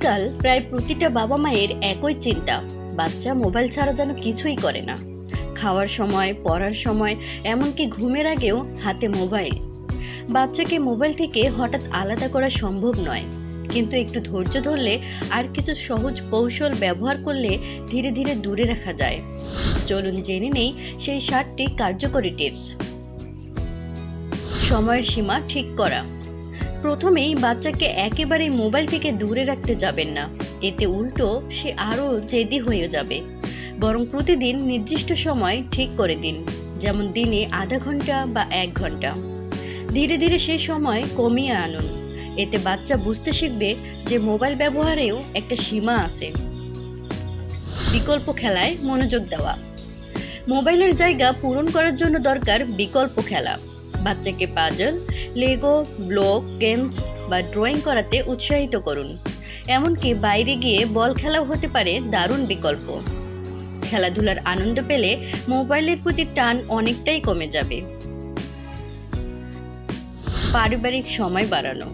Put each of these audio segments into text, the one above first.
আজকাল প্রায় প্রতিটা বাবা মায়ের একই চিন্তা। বাচ্চা মোবাইল ছাড়া যেন কিছুই করে না। খাওয়ার সময়, পড়ার সময়, এমনকি ঘুমের আগেও হাতে মোবাইল। বাচ্চাকে মোবাইল থেকে হঠাৎ আলাদা করা সম্ভব নয়। কিন্তু একটু ধৈর্য ধরলে আর কিছু সহজ কৌশল ব্যবহার করলে ধীরে ধীরে দূরে রাখা যায়। চলুন জেনে নেই সেই সাতটি কার্যকরী টিপস। সময়ের সীমা ঠিক করা। প্রথমেই বাচ্চাকে একেবারেই মোবাইল থেকে দূরে রাখতে যাবেন না। এতে উল্টো সে আরও জেদি হয়ে যাবে। বরং প্রতিদিন নির্দিষ্ট সময় ঠিক করে দিন, যেমন দিনে আধা ঘণ্টা বা এক ঘণ্টা। ধীরে ধীরে সেই সময় কমিয়ে আনুন। এতে বাচ্চা বুঝতে শিখবে যে মোবাইল ব্যবহারেও একটা সীমা আছে। বিকল্প খেলায় মনোযোগ দেওয়া। মোবাইলের জায়গা পূরণ করার জন্য দরকার বিকল্প খেলা। বাচ্চাকে পাজল লেগো ব্লক গেমস বা ড্রয়িং করাতে উৎসাহিত করুন। এমনকি বাইরে গিয়ে বল খেলাও হতে পারে দারুণ বিকল্প। খেলাধুলার আনন্দ পেলে মোবাইলের প্রতি টান অনেকটাই কমে যাবে। পারিবারিক সময় বাড়ানো।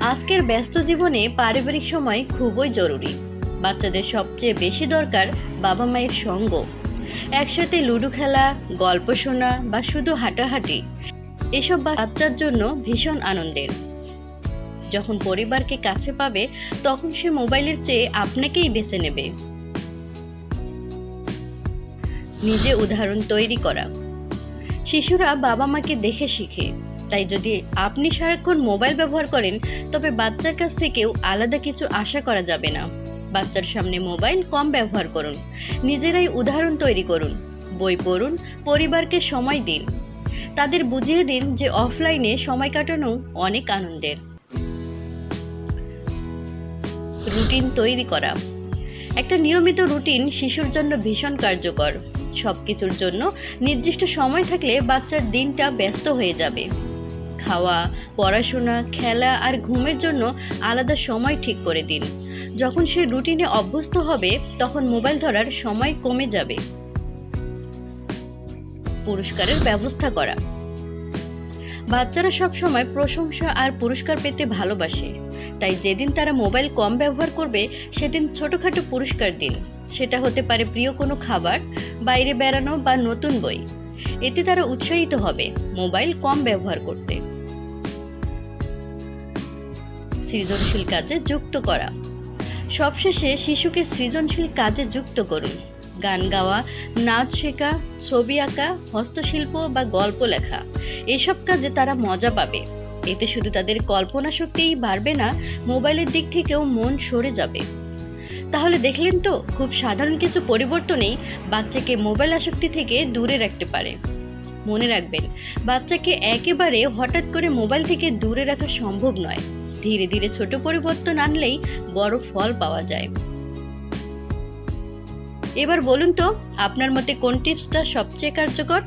আজকের ব্যস্ত জীবনে পারিবারিক সময় খুবই জরুরি। বাচ্চাদের সবচেয়ে বেশি দরকার বাবা মায়ের সঙ্গ। একসাথে লুডো খেলা, গল্প শোনা বা শুধু হাঁটাহাঁটি। এসব বাচ্চার জন্য ভীষণ আনন্দের। যখন পরিবারকে কাছে পাবে, তখন সে মোবাইলের চেয়ে আপনাকেই বেছে নেবে। নিজে উদাহরণ তৈরি করা। শিশুরা বাবা মাকে দেখে শিখে। তাই যদি আপনি সারাক্ষণ মোবাইল ব্যবহার করেন, তবে বাচ্চার কাছ থেকেও আলাদা কিছু আশা করা যাবে না। বাচ্চার সামনে মোবাইল কম ব্যবহার করুন। নিজেরাই উদাহরণ তৈরি করুন, বই পড়ুন, পরিবারকে সময় দিন। তাদের বুঝিয়ে দিন যে অফলাইনে সময় কাটানো অনেক আনন্দের। রুটিন তৈরি করা। একটা নিয়মিত রুটিন শিশুর জন্য ভীষণ কার্যকর। সব কিছুর জন্য নির্দিষ্ট সময় থাকলে বাচ্চার দিনটা ব্যস্ত হয়ে যাবে। খাওয়া, পড়াশোনা, খেলা আর ঘুমের জন্য আলাদা সময় ঠিক করে দিন। যখন সে রুটিনে অভ্যস্ত হবে, তখন মোবাইল ধরার সময় কমে যাবে। পুরস্কারের ব্যবস্থা করা। বাচ্চারা সব সময় প্রশংসা আর পুরস্কার পেতে ভালোবাসে। তাই যেদিন তারা মোবাইল কম ব্যবহার করবে, সেদিন ছোটোখাটো পুরস্কার দিন। সেটা হতে পারে প্রিয় কোনো খাবার, বাইরে বেড়ানো বা নতুন বই। এতে তারা উৎসাহিত হবে, মোবাইল কম ব্যবহার করতে। সৃজনশীল কাজে যুক্ত করা। সবশেষে শিশুকে সৃজনশীল কাজে যুক্ত করুন। গান গাওয়া, নাচ শেখা, ছবি আঁকা, হস্তশিল্প বা গল্প লেখা, এসব কাজে তারা মজা পাবে। এতে শুধু তাদের কল্পনা শক্তিই বাড়বে না, মোবাইলের দিক থেকেও মন সরে যাবে। তাহলে দেখলেন তো, খুব সাধারণ কিছু পরিবর্তনেই বাচ্চাকে মোবাইল আসক্তি থেকে দূরে রাখতে পারে। মনে রাখবেন, বাচ্চাকে একেবারে হঠাৎ করে মোবাইল থেকে দূরে রাখা সম্ভব নয়। ধীরে ধীরে ছোট পরিবর্তন আনলেই বড় ফল পাওয়া যায়। এবার বলুন তো, আপনার মতে কোন টিপসটা সবচেয়ে কার্যকর?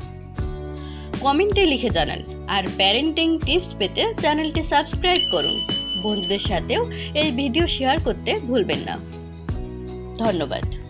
কমেন্টে লিখে জানান আর প্যারেন্টিং টিপস পেতে চ্যানেলটি সাবস্ক্রাইব করুন। বন্ধুদের সাথেও এই ভিডিও শেয়ার করতে ভুলবেন না। ধন্যবাদ।